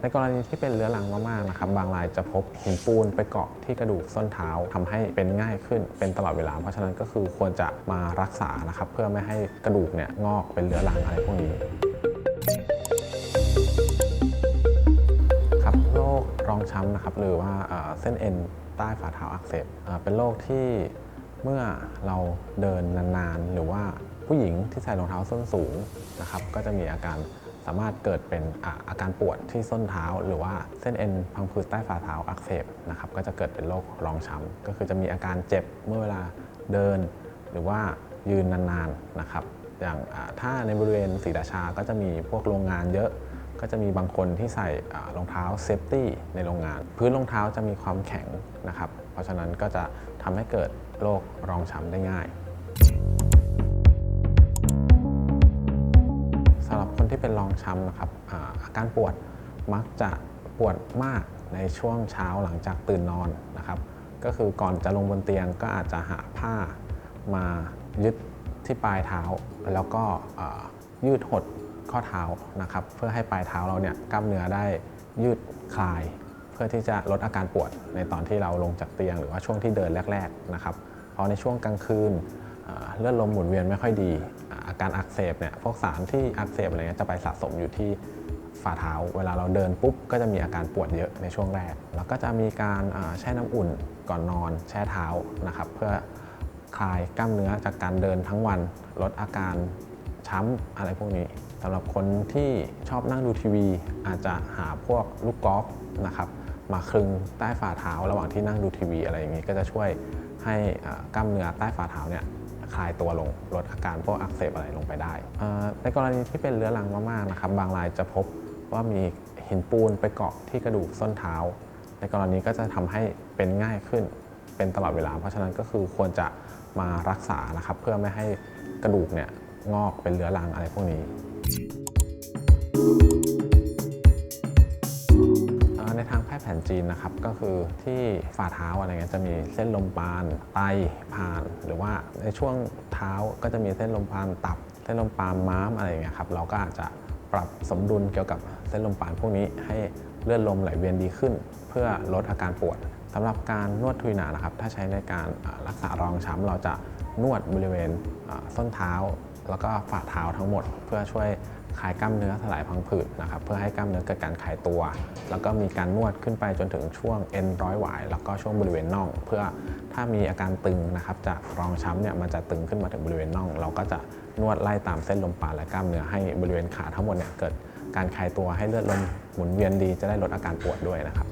ในกรณีที่เป็นเรื้อรังมากๆนะครับบางรายจะพบหินปูนไปเกาะที่กระดูกส้นเท้าทำให้เป็นง่ายขึ้นเป็นตลอดเวลา เพราะฉะนั้นก็คือควรจะมารักษานะครับเพื่อไม่ให้กระดูกเนี่ยงอกเป็นเรื้อรังอะไรพวกนี้ครับโรครองช้ำนะครับหรือว่าเส้นเอ็นใต้ฝ่าเท้าอักเสบเป็นโรคที่เมื่อเราเดินนานๆ หรือว่าผู้หญิงที่ใส่รองเท้าส้นสูงนะครับก็จะมีอาการ สามารถเกิดเป็นอาอาการปวดที่ส้นเท้า หรือว่าเส้นเอ็นพังผืดใต้ฝ่าเท้าอักเสบนะครับก็จะเกิดเป็นโรครองช้ำก็คือจะมีอาการเจ็บเมื่อเวลาเดิน หรือว่ายืนนานๆนะครับอย่างถ้าในบริเวณศรีราชาก็จะมีพวกโรงงานเยอะ ก็จะมีบางคนที่ใส่รองเท้าเซฟตี้ในโรงงาน พื้นรองเท้าจะมีความแข็งนะครับ เพราะฉะนั้นก็จะทำให้เกิดโรครองช้ำได้ง่าย ที่เป็นรองช้ำนะครับอาอาการปวดมักจะปวดมากในช่วงเช้าหลังจากตื่นนอนนะครับ ก็คือก่อนจะลงบนเตียงก็อาจจะหาผ้ามายึดที่ปลายเท้า แล้วก็ยืดหดข้อเท้านะครับ เพื่อให้ปลายเท้าเราเนี่ยกล้ามเนื้อได้ยืดคลาย เพื่อที่จะลดอาการปวดในตอนที่เราลงจากเตียง หรือว่าช่วงที่เดินแรก ๆนะครับเพราะในช่วงกลางคืน เลือดลมหมุนเวียนไม่ค่อยดีอาการอักเสบเนี่ยพวกสารที่อักเสบอะไรเงี้ยจะไปสะสมอยู่ที่ฝ่าเท้า เวลาเราเดินปุ๊บก็จะมีอาการปวดเยอะในช่วงแรก แล้วก็จะมีการแช่น้ำอุ่นก่อนนอน แช่เท้านะครับเพื่อคลายกล้ามเนื้อจากการเดินทั้งวัน ลดอาการช้ำอะไรพวกนี้สำหรับคนที่ชอบนั่งดูทีวี อาจจะหาพวกลูกกอล์ฟนะครับมาคลึงใต้ฝ่าเท้า ระหว่างที่นั่งดูทีวีอะไรอย่างนี้ก็จะช่วยให้กล้ามเนื้อใต้ฝ่าเท้าเนี่ย คลายตัวลงลดอาการพวกอักเสบอะไรลงไปได้ ในกรณีที่เป็นเรื้อรังมากๆนะครับบางรายจะพบว่ามีหินปูนไปเกาะที่กระดูกส้นเท้า ในกรณีก็จะทำให้เป็นง่ายขึ้นเป็นตลอดเวลา เพราะฉะนั้นก็คือควรจะมารักษานะครับเพื่อไม่ให้กระดูกเนี่ยงอกเป็นเรื้อรังอะไรพวกนี้ ทางแพทย์แผนจีนนะครับก็คือที่ฝ่าเท้าอะไรเงี้ยจะมีเส้นลมปานไตผ่าน หรือว่าในช่วงเท้าก็จะมีเส้นลมปานตับ เส้นลมปานม้ามอะไรเงี้ยครับเราก็อาจจะปรับสมดุลเกี่ยวกับเส้นลมปานพวกนี้ให้เลือดลมไหลเวียนดีขึ้น เพื่อลดอาการปวดสำหรับการนวดทุยหนานะครับถ้าใช้ในการรักษารองช้ำเราจะนวดบริเวณส้นเท้า แล้วก็ฝ่าเท้าทั้งหมด เพื่อช่วยคลายกล้ามเนื้อสลายพังผืดนะครับเพื่อให้กล้ามเนื้อเกิดการคลายตัว แล้วก็มีการนวดขึ้นไปจนถึงช่วงเอ็นร้อยหวายแล้วก็ช่วงบริเวณน่อง เพื่อถ้ามีอาการตึงนะครับจากรองช้ำเนี่ยมันจะตึงขึ้นมาถึงบริเวณน่อง เราก็จะนวดไล่ตามเส้นลมปานและกล้ามเนื้อให้บริเวณขาทั้งหมดเนี่ยเกิดการคลายตัวให้เลือดลมหมุนเวียนดีจะได้ลดอาการปวดด้วยนะครับ